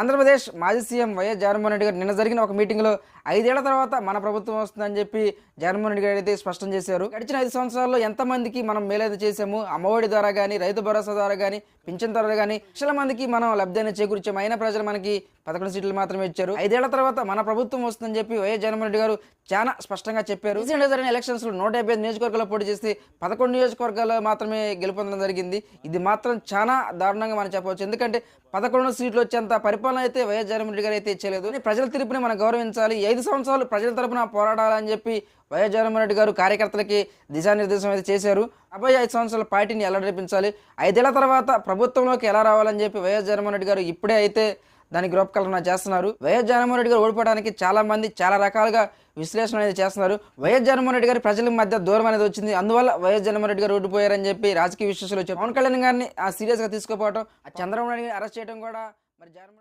ఆంధ్రప్రదేశ్ మాజీ CM YS Jaganmohan Reddy గారు నిన్న జరిగిన ఒక మీటింగ్లో ఐదేళ్ళ తర్వాత మన ప్రభుత్వం వస్తుందని చెప్పి జగన్మోహన్ రెడ్డి గారు అయితే స్పష్టం చేశారు. గడిచిన ఐదు సంవత్సరాల్లో ఎంతమందికి మనం మేలైతే చేశాము? అమ్మఒడి ద్వారా కానీ రైతు భరోసా ద్వారా కానీ పింఛన్ ద్వారా కానీ లక్షల మందికి మనం లబ్ధి అనేది చేకూర్చాము. అయినా ప్రజలు మనకి పదకొండు సీట్లు మాత్రమే ఇచ్చారు. ఐదేళ్ళ తర్వాత మన ప్రభుత్వం వస్తుందని చెప్పి వైఎస్ జగన్మోహన్ రెడ్డి గారు చాలా స్పష్టంగా చెప్పారు. రీసెంట్గా జరిగిన ఎలక్షన్స్లో నూట యాభై ఐదు నియోజకవర్గాల్లో పోటీ చేసి పదకొండు నియోజకవర్గాల్లో మాత్రమే గెలుపొందడం జరిగింది. ఇది మాత్రం చాలా దారుణంగా మనం చెప్పవచ్చు. ఎందుకంటే పదకొండు సీట్లు వచ్చేంత పరిపాలన అయితే వైఎస్ జగన్మోహన్ రెడ్డి గారు అయితే ఇచ్చలేదు ప్రజల తీర్పుని మనం గౌరవించాలి. ఐదు సంవత్సరాలు ప్రజల తరపున పోరాడాలని చెప్పి వైఎస్ జగన్మోహన్ రెడ్డి గారు కార్యకర్తలకి దిశానిర్దేశం అయితే చేశారు. అబ్బాయి ఐదు సంవత్సరాల పార్టీని ఎలా నడిపించాలి? ఐదేళ్ళ తర్వాత ప్రభుత్వంలోకి ఎలా రావాలని చెప్పి వైఎస్ జగన్మోహన్ రెడ్డి గారు ఇప్పుడే అయితే దానికి రూపకల్పన చేస్తున్నారు. వైఎస్ జగన్మోహన్ రెడ్డి గారు ఓడిపోవడానికి చాలా మంది చాలా రకాలుగా విశ్లేషణ అనేది చేస్తున్నారు. వైఎస్ జగన్మోహన్ రెడ్డి గారి ప్రజల మధ్య దూరం అనేది వచ్చింది. అందువల్ల వైఎస్ జగన్మోహన్ రెడ్డి గారు ఓడిపోయారని చెప్పి రాజకీయ విశ్లేషణలు వచ్చారు పవన్ కళ్యాణ్ గారిని ఆ సీరియస్గా తీసుకోపోవడం ఆ చంద్రబాబు నాయుడు గారిని అరెస్ట్ చేయడం కూడా మరి జగన్మోహన్